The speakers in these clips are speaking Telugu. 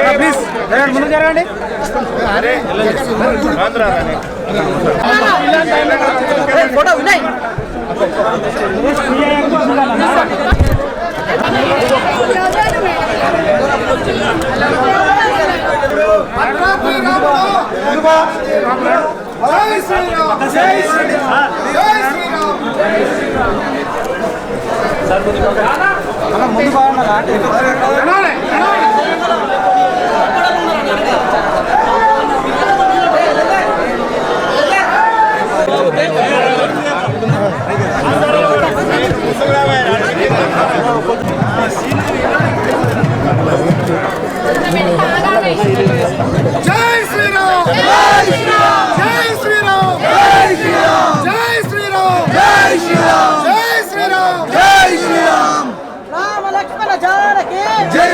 ప్లీజ్ ముందు జరగండి. ఫోటో వినయ్ జై శ్రీరామ్ జై శ్రీరామ్ జై శ్రీరామ్ ముందు బాగున్నారా? శ్రీరామ్. జై శ్రీరామ్. జై శ్రీరామ్. రామ లక్ష్మణ జానకి. జై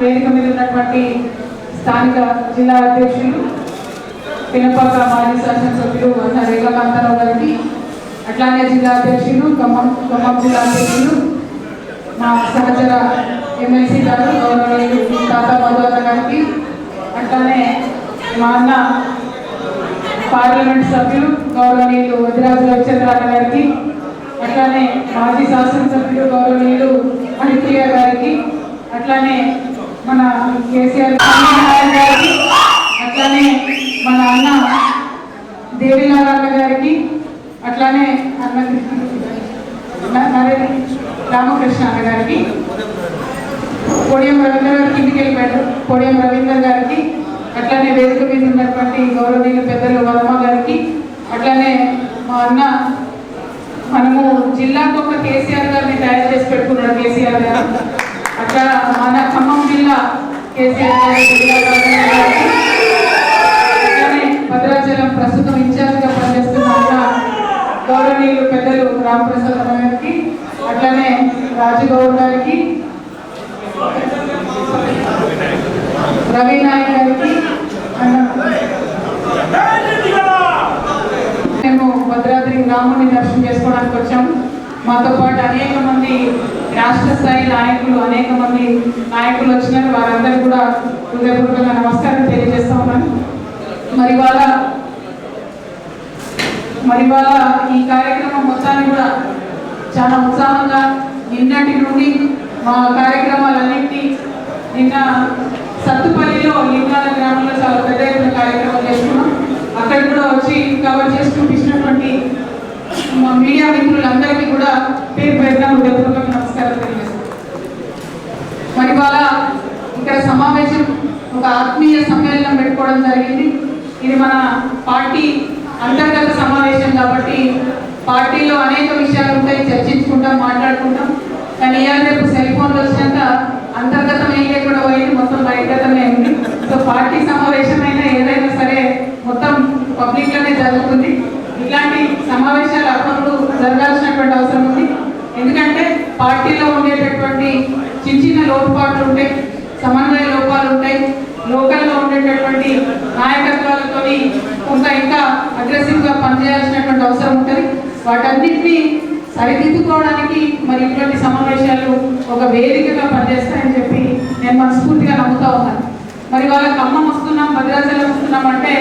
వేదిక మీద ఉన్నటువంటి స్థానిక జిల్లా అధ్యక్షులు పినపాక మాజీ శాసనసభ్యులు అన్న రేఖకాంతరావు గారికి అట్లానే జిల్లా అధ్యక్షులు ఖమ్మం ఖమ్మం జిల్లా అధ్యక్షులు మా సహచర ఎమ్మెల్సీ గారు గౌరవనీయులు తాతా మధువన్న గారికి అట్లానే మా అన్న పార్లమెంట్ సభ్యులు గౌరవనీయులు వదిరాజు రవిచంద్రారావు గారికి అట్లానే మాజీ శాసనసభ్యులు గౌరవనీయులు హరిప్రియ గారికి అట్లానే మన కేసీఆర్ గారికి అట్లానే మన అన్న దేవీనారాయణ గారికి అట్లానే అన్న న- నరేంద్ర రామకృష్ణ అన్న గారికి పొడియం రవీంద్ర గారికి ఇంటికి వెళ్ళిపోయాడు. పొడియం రవీంద్ర గారికి అట్లానే వేదిక మీద ఉన్నటువంటి గౌరవనీయులు పెద్దలు వర్మ గారికి అట్లానే మా అన్న మనము జిల్లాకు ఒక కేసీఆర్ గారిని తయారు చేసి పెట్టుకున్నాడు కేసీఆర్ గారు. అట్లా మన ఖమ్మం జిల్లా కేసీఆర్ గారు భద్రాచలం ప్రస్తుతం ఇన్ఛార్జ్గా పనిచేస్తున్న గౌరవనీయులు పెద్దలు రామప్రసాద్ గారికి అట్లనే రాజగౌడ్ గారికి రవి నాయక్ గారికి మేము భద్రాద్రి రాముని దర్శనం చేసుకోవడానికి వచ్చాము. మాతో పాటు అనేక మంది రాష్ట్ర స్థాయి నాయకులు అనేక మంది నాయకులు వచ్చినారు. వారందరూ కూడా హృదయపూర్వకంగా నమస్కారం తెలియజేస్తా ఉన్నాను. మరి వాళ్ళ మరి వాళ్ళ ఈ కార్యక్రమం మొత్తాన్ని కూడా చాలా ఉత్సాహంగా నిన్నటి నుండి మా కార్యక్రమాలన్నింటినీ నిన్న సత్తుపల్లిలో లింగాల గ్రామంలో చాలా పెద్ద ఎత్తున కార్యక్రమం చేసుకున్నాం అక్కడ కూడా వచ్చి కవర్ చేస్తున్నాం మీడియా మిత్రులందరికీ కూడా పేరు పేరున హృదయపూర్వక నమస్కారం తెలియజేస్తాను మరి వాళ్ళ ఇక్కడ సమావేశం ఒక ఆత్మీయ సమ్మేళనం పెట్టుకోవడం జరిగింది. ఇది మన పార్టీ అంతర్గత సమావేశం కాబట్టి పార్టీలో అనేక విషయాలు ఉంటాయి చర్చించుకుంటాం మాట్లాడుకుంటాం. కానీ ఇవాళ రేపు సెల్ ఫోన్లు వచ్చినాక అంతర్గతం ఏం లేకుండా పోయింది మొత్తం బహిర్గతమే ఉంది. సో పార్టీ సమావేశం అయినా ఏదైనా సరే మొత్తం పబ్లిక్లోనే జరుగుతుంది. ఇలాంటి సమావేశాలు జరగాల్సినటువంటి అవసరం ఉంది. ఎందుకంటే పార్టీలో ఉండేటటువంటి చిన్న చిన్న లోటుపాట్లు ఉంటాయి సమన్వయ లోపాలు ఉంటాయి. లోకల్లో ఉండేటటువంటి నాయకత్వాలతోని ఇంకా ఇంకా అగ్రెసివ్గా పనిచేయాల్సినటువంటి అవసరం ఉంటుంది. వాటన్నిటినీ సరిదిద్దుకోవడానికి మరి ఇటువంటి సమావేశాలు ఒక వేదికగా పనిచేస్తాయని చెప్పి నేను మనస్ఫూర్తిగా నమ్ముతా ఉన్నాను మరి వాళ్ళ ఖమ్మం వస్తున్నాం భద్రాచలం వస్తున్నాం అంటే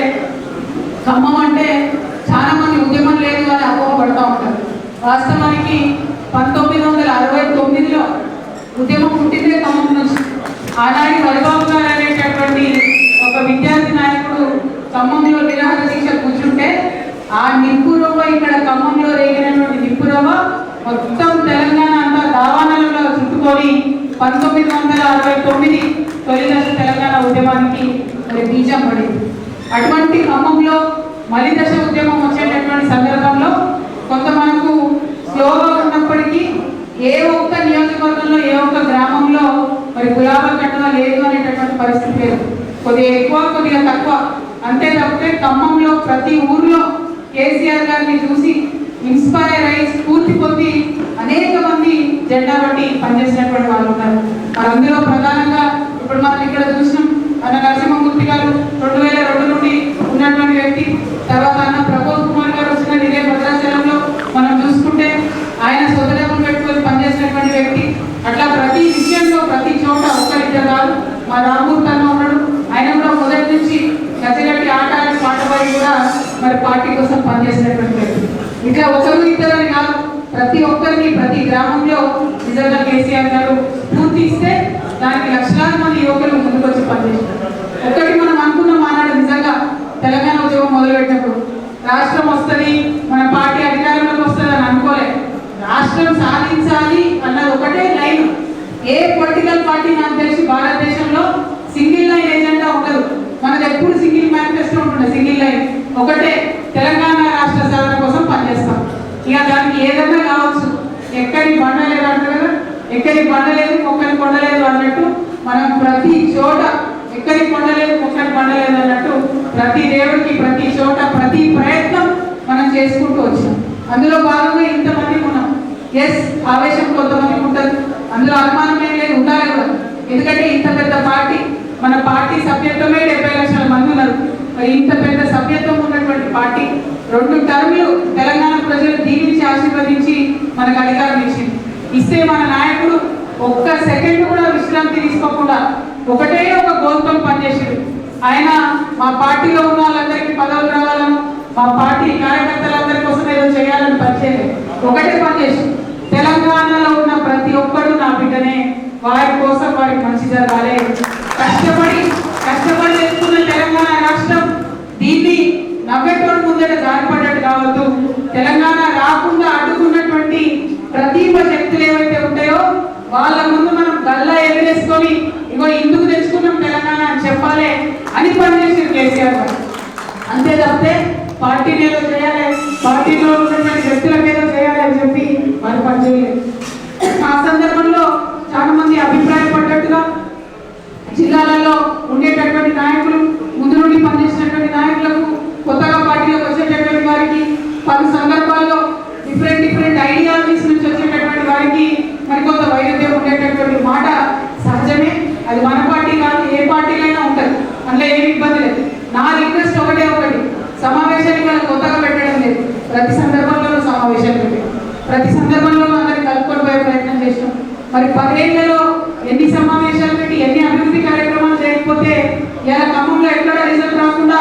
ఖమ్మం అంటే చాలా మంది ఉద్యమం లేదు అని అపోహపడతా ఉంటారు. వాస్తవానికి పంతొమ్మిది వందల అరవై తొమ్మిదిలో ఉద్యమం పుట్టిందే ఖమ్మం నుంచి. ఆనాటి హరిబాబు గారు అనేటటువంటి ఒక విద్యార్థి నాయకుడు ఖమ్మంలో నిరాహార దీక్ష కూర్చుంటే ఆ నిప్పురవ్వ ఇక్కడ ఖమ్మంలో రేగినటువంటి నిప్పు రవ్వ మొత్తం తెలంగాణ అంతా దావానలలో చుట్టుకొని పంతొమ్మిది వందల అరవై తొమ్మిది తొలి దశ తెలంగాణ ఉద్యమానికి మరి బీజం పడింది. అటువంటి ఖమ్మంలో మలిదశ ఉద్యమం వచ్చేటటువంటి సందర్భంలో కొంత మనకు స్లోగా ఉన్నప్పటికీ ఏ ఒక్క నియోజకవర్గంలో ఏ ఒక్క గ్రామంలో మరి గులాబా కట్టడం లేదు అనేటటువంటి పరిస్థితి లేదు. కొద్దిగా ఎక్కువ కొద్దిగా తక్కువ. అంతే తప్పితే ఖమ్మంలో ప్రతి ఊర్లో కేసీఆర్ గారిని చూసి ఇన్స్పైర్ అయ్యి స్ఫూర్తి పొంది అనేక మంది జెండా బట్టి పనిచేసినటువంటి వాళ్ళు ఉన్నారు. మరి అందులో ప్రధానంగా ఇప్పుడు మనం ఇక్కడ చూసినాం అన్న నరసింహమూర్తి గారు రెండు వేల రెండు నుండి ఉన్నటువంటి వ్యక్తి తర్వాత అన్న ప్రబోధ్ కుమార్ గారు వచ్చిన ఇదే భద్రాచలంలో మనం చూసుకుంటే ఆయన సోదరములు పెట్టుకొని పనిచేసినటువంటి వ్యక్తి అట్లా ప్రతి విషయంలో ప్రతి చోట ఒక్కరిద్దరు కాదు మా రామూర్తి అన్న ఉన్నాడు ఆయన కూడా మొదటి నుంచి గజగట్టి ఆట ఆడి పాట పాడి కూడా మరి పార్టీ కోసం పనిచేసినటువంటి వ్యక్తి. ఇట్లా ఒకరు ఇద్దరని కాదు ప్రతి ఒక్కరికి ప్రతి గ్రామంలో నిజంగా కేసీఆర్ గారు పూర్తి ఇస్తే దానికి లక్షలాది మంది యువకులు ముందుకొచ్చి పనిచేస్తారు. ఒకటి మనం అనుకున్నాం ఆనాడు నిజంగా తెలంగాణ ఉద్యమం మొదలుపెట్టినప్పుడు రాష్ట్రం వస్తుంది మన పార్టీ అధికారంలోకి వస్తుంది అని అనుకోలే. రాష్ట్రం సాధించాలి అన్నది ఒకటే లైన్. ఏ పొలిటికల్ పార్టీ నాకు తెలిసి భారతదేశంలో సింగిల్ లైన్ ఏజెండా ఉండదు. మనది ఎప్పుడు సింగిల్ మేనిఫెస్టో ఉంటుంది సింగిల్ లైన్. ఒకటే తెలంగాణ రాష్ట్ర సాధన కోసం పనిచేస్తాం. ఇక దానికి ఏదైనా కావచ్చు. ఎక్కడి బండ లేదు అంటారు కదా? ఎక్కడి బండ లేదు ఒక్కరి అన్నట్టు మనం ప్రతి చోట ఎక్కడి కొండలేదు మొక్కని పండలేదు అన్నట్టు ప్రతి దేవుడికి ప్రతి చోట ప్రతి ప్రయత్నం మనం చేసుకుంటూ వచ్చాం అందులో భాగంగా ఇంతమంది ఉన్నాం. ఎస్ ఆవేశం కొంతమందికి ఉంటుంది అందులో అనుమానం ఏం లేదు ఉండాలి కూడా. ఎందుకంటే ఇంత పెద్ద పార్టీ మన పార్టీ సభ్యత్వమే డెబ్బై లక్షల మంది ఉన్నారు. మరి ఇంత పెద్ద సభ్యత్వం ఉన్నటువంటి పార్టీ రెండు టర్మ్లు తెలంగాణ ప్రజలు దీవించి ఆశీర్వదించి మనకు అధికారం ఇచ్చింది. ఇస్తే మన నాయకుడు ఒక్క సెకండ్ కూడా విశ్రాంతి తీసుకోకుండా ఒకటే ఒక గోల్తో పనిచేసాడు. ఆయన మా పార్టీలో ఉన్న వాళ్ళందరికీ పదవులు రావాలను మా పార్టీ కార్యకర్తలందరి కోసం ఏదో చేయాలని పనిచేయలేదు ఒకటే పనిచేసి తెలంగాణలో ఉన్న ప్రతి ఒక్కరు నా బిడ్డనే వారి కోసం వారికి మంచి జరగాలి. కష్టపడి కష్టపడి తెచ్చుకున్న తెలంగాణ రాష్ట్రం దీన్ని నవ్వేటోడు ముందర జారిపడ్డట్టు కావద్దు. తెలంగాణ రాకుండా అడ్డుకున్నటువంటి ప్రతిభ శక్తులు ఏవైతే ఉంటాయో వాళ్ళ ముందు మనం గల్లా ఎగరేసుకొని ఇగో ఇందుకు తెచ్చుకున్నాం తెలంగాణ అని చెప్పాలి అని పనిచేసారు కేసీఆర్ గారు. అంతే తప్పితే పార్టీని ఏదో చేయాలి. పార్టీలో ఉన్నటువంటి వ్యక్తులకు ఏదో చేయాలి అని చెప్పి వారు పనిచేయలేదు ఆ సందర్భంలో చాలా మంది అభిప్రాయపడ్డట్టుగా జిల్లాలలో ఉండేటటువంటి నాయకులు ముందు నుండి పనిచేసినటువంటి నాయకులకు కొత్తగా పార్టీలోకి వచ్చేటటువంటి వారికి పలు సందర్భాల్లో డిఫరెంట్ డిఫరెంట్ ఐడియాలజీస్ నుంచి వచ్చేటటువంటి వారికి మరి కొంత వైరుధ్యం ఉండేటటువంటి మాట సహజమే అది మన పార్టీ కాదు ఏ పార్టీలైనా ఉంటుంది అందులో ఏమి ఇబ్బంది లేదు నా రిక్వెస్ట్ ఒకటే ఒకటి సమావేశాన్ని మనం కొత్తగా పెట్టడం లేదు ప్రతి సందర్భంలోనూ సమావేశాలు పెట్టాం ప్రతి సందర్భంలోనూ అందరినీ కలుపుకొని పోయే ప్రయత్నం చేసినాం మరి పదేళ్ళలో ఎన్ని సమావేశాలు పెట్టి ఎన్ని అభివృద్ధి కార్యక్రమాలు చేయకపోతే ఇలా ఖమ్మంలో ఎక్కడ రిజల్ట్ రాకుండా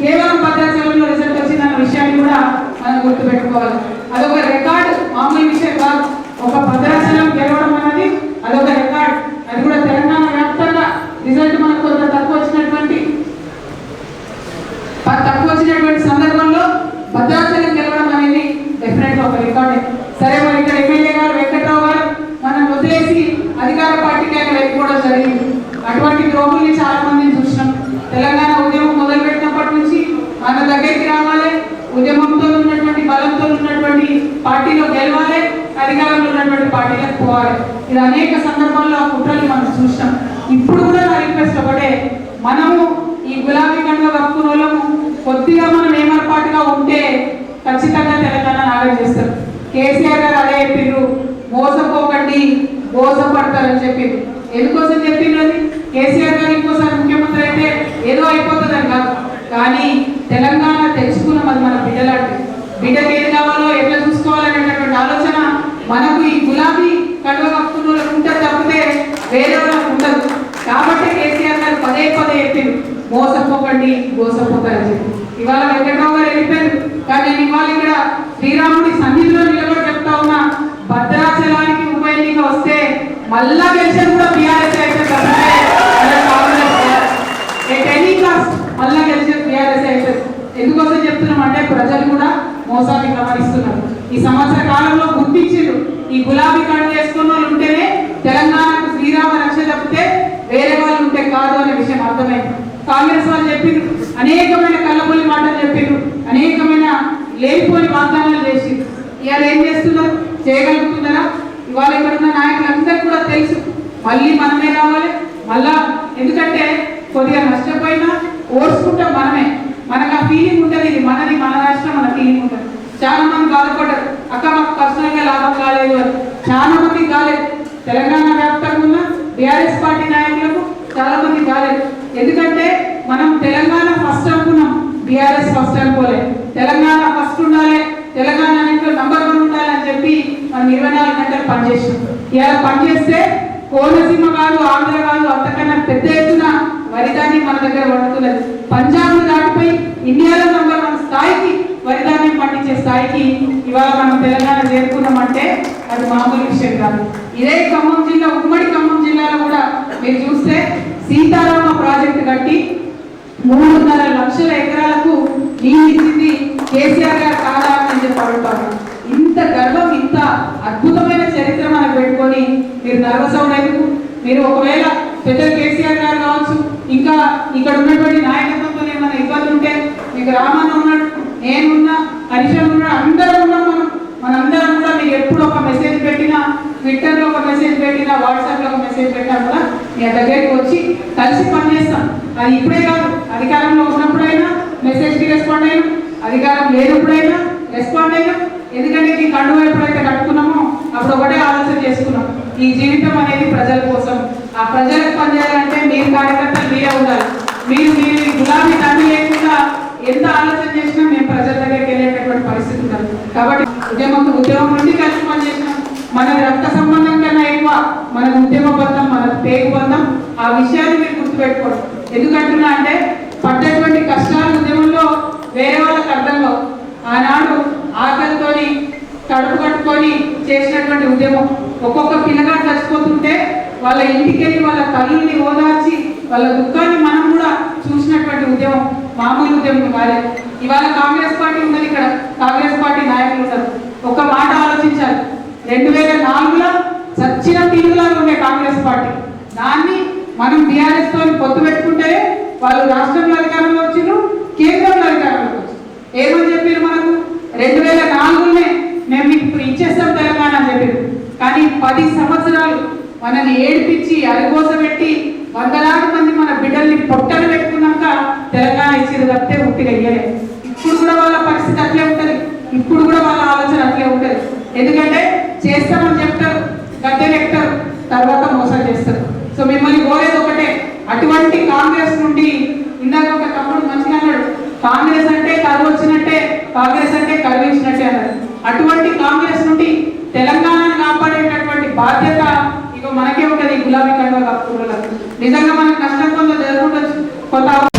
కేవలం భద్రాచలంలో రిజల్ట్ వచ్చిందన్న విషయాన్ని కూడా మనం గుర్తుపెట్టుకోవాలి. అదొక రికార్డు మామూలు విషయం కాదు. ఒక భద్రాచలం గెలవడం అనేది అదొక రికార్డ్ అది కూడా తెలంగాణ వ్యాప్తంగా రిజల్ట్ మనకు కొంత తక్కువ వచ్చినటువంటి తక్కువ వచ్చినటువంటి సందర్భంలో భద్రాచలం గెలవడం అనేది డెఫినెట్గా ఒక రికార్డే సరే మరి ఇక్కడ ఎమ్మెల్యే గారు వెంకట్రావు గారు మనం వదిలేసి అధికార పార్టీకి ఆయన వెళ్ళిపోవడం జరిగింది అటువంటి ద్రోహుల్ని చాలా మందిని చూసినాం తెలంగాణ ఉద్యమం మొదలుపెట్టినప్పటి నుంచి మన దగ్గరికి రావాలి ఉద్యమంతో ఉన్నటువంటి బలంతో ఉన్నటువంటి పార్టీలో గెలవాలి అధికారంలో ఉన్నటువంటి పార్టీలకు పోవాలి. ఇది అనేక సందర్భాల్లో ఆ కుట్రలు మనం చూసినాం. ఇప్పుడు కూడా నా రిక్వెస్ట్ ఒకటే మనము ఈ గులాబీ కండ కప్పుకున్న వాళ్ళము కొద్దిగా మనం ఏమరపాటుగా ఉంటే ఖచ్చితంగా తెలంగాణ నాగం చేస్తారు. కేసీఆర్ గారు అదే చెప్పిండ్రు మోసపోకండి మోసపడతారని చెప్పిండ్రు. ఎందుకోసం చెప్పిండ్రు అది? కేసీఆర్ గారు ఇంకోసారి ముఖ్యమంత్రి అయితే ఏదో అయిపోతుందని కాదు. కానీ తెలంగాణ బిడ్డకి ఏది కావాలో ఎట్లా చూసుకోవాలనేటటువంటి కావాలో మనకు ఈ గులాబీ కడవ కప్పుకున్న ఉంటే ఉంటుంది తప్పితే వేరే వాళ్ళకు ఉండదు. కాబట్టి కేసీఆర్ గారు పదే పదే చెప్పిండు మోసపోకండి మోసపోకని చెప్పి ఇవాళ వెంకట్రావు గారు వెళ్ళిపోయారు. కానీ నేను ఇవాళ ఇక్కడ శ్రీరాముడి సన్నిధిలో నిలబడి చెప్తా ఉన్నా భద్రాచలానికి ఉప ఎన్నిక వస్తే మళ్ళా గెలిచేది కూడా బీఆర్ఎస్ అయితే మళ్ళా కాంగ్రెస్ ఎనీ కాస్ట్ మళ్ళా బీఆర్ఎస్ అయితే. ఎందుకోసం చెప్తున్నాం అంటే ప్రజలు కూడా మోసాన్ని గమనిస్తున్నారు. ఈ సంవత్సర కాలంలో గుర్తించారు ఈ గులాబీ కార్డు వేసుకున్న వాళ్ళు ఉంటేనే తెలంగాణకు శ్రీరామ రక్ష చెప్తే వేరే వాళ్ళు ఉంటే కాదు అనే విషయం అర్థమైంది. కాంగ్రెస్ వాళ్ళు చెప్పిండ్రు అనేకమైన కళ్ళబొల్లి మాటలు చెప్పిండ్రు అనేకమైన లేనిపోని వాగ్దానాలు చేసిండ్రు. ఇవాళ ఏం చేస్తున్నారు? చేయగలుగుతున్నారా? ఇవాళ ఇక్కడ ఉన్న నాయకులందరికీ కూడా తెలుసు. మళ్ళీ మనమే రావాలి. మళ్ళా ఎందుకంటే కొద్దిగా నష్టపోయినా ఓర్చుకుంటాం మనమే. మనకు ఆ ఫీలింగ్ ఉంటుంది. ఇది మనది మన రాష్ట్రం మన ఫీలింగ్ ఉంటుంది. చాలా మంది బాధపడ్డారు అక్క మాకు పర్సనల్గా లాభం కాలేదు అని చాలా మంది కాలేదు తెలంగాణ వ్యాప్తంగా ఉన్న బీఆర్ఎస్ పార్టీ నాయకులకు చాలా మంది కాలేదు ఎందుకంటే మనం తెలంగాణ ఫస్ట్ అనుకున్నాం బీఆర్ఎస్ ఫస్ట్ అనుకోలే. తెలంగాణ ఫస్ట్ ఉండాలి తెలంగాణ అన్నింటిలో నంబర్ వన్ ఉండాలి అని చెప్పి మనం ఇరవై నాలుగు గంటలు పనిచేసాం. ఇలా పనిచేస్తే కోనసీమ కాదు ఆంధ్ర కాదు అంతకన్నా పెద్ద ఎత్తున వరిధాన్యం మన దగ్గర వండుతున్నది పంజాబ్ దాటిపోయి ఇండియాలో నంబర్ వన్ స్థాయికి వరిధాన్యం పండించే స్థాయికి ఇవాళ మనం తెలంగాణ చేరుకున్నామంటే అది మామూలు విషయం కాదు. ఇదే ఖమ్మం జిల్లా ఉమ్మడి ఖమ్మం జిల్లాలో కూడా మీరు చూస్తే సీతారామ ప్రాజెక్టు కట్టి మూడున్నర లక్షల ఎకరాలకు నీళ్ళిచ్చింది కేసీఆర్ గారు కాదా అని చెప్పి అడుగుతాను ఇంత గర్వం ఇంత అద్భుతమైన చరిత్ర మనకు పెట్టుకొని మీరు నర్వస్ అవునైపు మీరు ఒకవేళ పెద్ద కేసీఆర్ గారు కావచ్చు ఇంకా ఇక్కడ ఉన్నటువంటి నాయకత్వంతో ఏమైనా ఇబ్బంది ఉంటే మీకు రామన్న ఉన్నాడు నేనున్నా హరిశం ఉన్నాడు అందరం ఉన్నాం మనం. మనందరం కూడా మీరు ఎప్పుడు ఒక మెసేజ్ పెట్టినా ట్విట్టర్లో ఒక మెసేజ్ పెట్టినా వాట్సాప్లో ఒక మెసేజ్ పెట్టినా కూడా మీ దగ్గరికి వచ్చి కలిసి పనిచేస్తాం. అది ఇప్పుడే కాదు అధికారంలో ఉన్నప్పుడైనా మెసేజ్కి రెస్పాండ్ అయినా అధికారం లేనప్పుడైనా రెస్పాండ్ అయినా ఎందుకంటే ఈ కండువ ఎప్పుడైతే కట్టుకున్నామో అప్పుడు ఒకటే ఆలోచన చేసుకున్నాం. ఈ జీవితం అనేది ప్రజల కోసం. ఆ ప్రజలకు పనిచేయాలంటే మీరు కార్యకర్తలు మీరే ఉండాలి. మీరు మీరు గులాబీ తండ్రి లేకుండా ఎంత ఆలోచన చేసినా మేము ప్రజల దగ్గరికి వెళ్ళేటటువంటి పరిస్థితి ఉండాలి కాబట్టి ఉద్యమం ఉద్యమం నుండి కలిసి మన రక్త సంబంధం కన్నా ఎక్కువ మన ఉద్యమ బంధం మన పేరు బంధం ఆ విషయాన్ని మీరు గుర్తుపెట్టుకోండి. ఎందుకంటున్నా అంటే పడ్డటువంటి కష్టాలు ఉద్యమంలో వేరే వాళ్ళకి అర్థం కావు. ఆనాడు ఆకలితోని కడుపు కట్టుకొని చేసినటువంటి ఉద్యమం ఒక్కొక్క పిల్లగాడు చచ్చిపోతుంటే వాళ్ళ ఇంటికెళ్ళి వాళ్ళ తల్లుల్ని ఓదార్చి వాళ్ళ దుఃఖాన్ని మనం కూడా చూసినటువంటి ఉద్యమం మామూలు ఉద్యమం కాలేదు ఇవాళ కాంగ్రెస్ పార్టీ ఉన్నది ఇక్కడ. కాంగ్రెస్ పార్టీ నాయకులు ఉన్నారు. ఒక మాట ఆలోచించాలి. రెండు వేల నాలుగులో చచ్చిన తీరులాగా ఉండే కాంగ్రెస్ పార్టీ. దాన్ని మనం బీఆర్ఎస్తో పొత్తు పెట్టుకుంటే వాళ్ళు రాష్ట్రంలో అధికారంలో వచ్చిండ్రు కేంద్రంలో అధికారంలో వచ్చారు ఏమని చెప్పారు మనకు? రెండు వేల నాలుగులోనే మేము మీకు ఇప్పుడు ఇచ్చేస్తాం తెలంగాణ అని చెప్పారు కానీ పది సంవత్సరాలు మనల్ని ఏడిపించి అరిగోసబెట్టి వందలాది మంది మన బిడ్డల్ని పొట్టలు పెట్టుకున్నాక తెలంగాణ ఇచ్చేది తప్పితే ఉట్టిగా ఇయ్యలే. ఇప్పుడు కూడా వాళ్ళ పరిస్థితి అట్లే ఉంటుంది. ఇప్పుడు కూడా వాళ్ళ ఆలోచన అట్లే ఉంటుంది. ఎందుకంటే చేస్తామని చెప్తారు గద్దెలు ఎక్కుతారు తర్వాత మోసం చేస్తారు. సో మిమ్మల్ని కోరేది ఒకటే అటువంటి కాంగ్రెస్ నుండి ఇందాక ఒక తమ్ముడు మంచిగా అన్నాడు కాంగ్రెస్ అంటే కరువు వచ్చినట్టే కాంగ్రెస్ అంటే కరువించినట్టే అన్నారు అటువంటి కాంగ్రెస్ నుండి తెలంగాణను కాపాడేటటువంటి బాధ్యత ఇక మనకే ఉంటుంది గులాబీ కండ కప్పుకోవాలి నిజంగా మనకు నష్టం కొంత జరుగుతుంది కొంత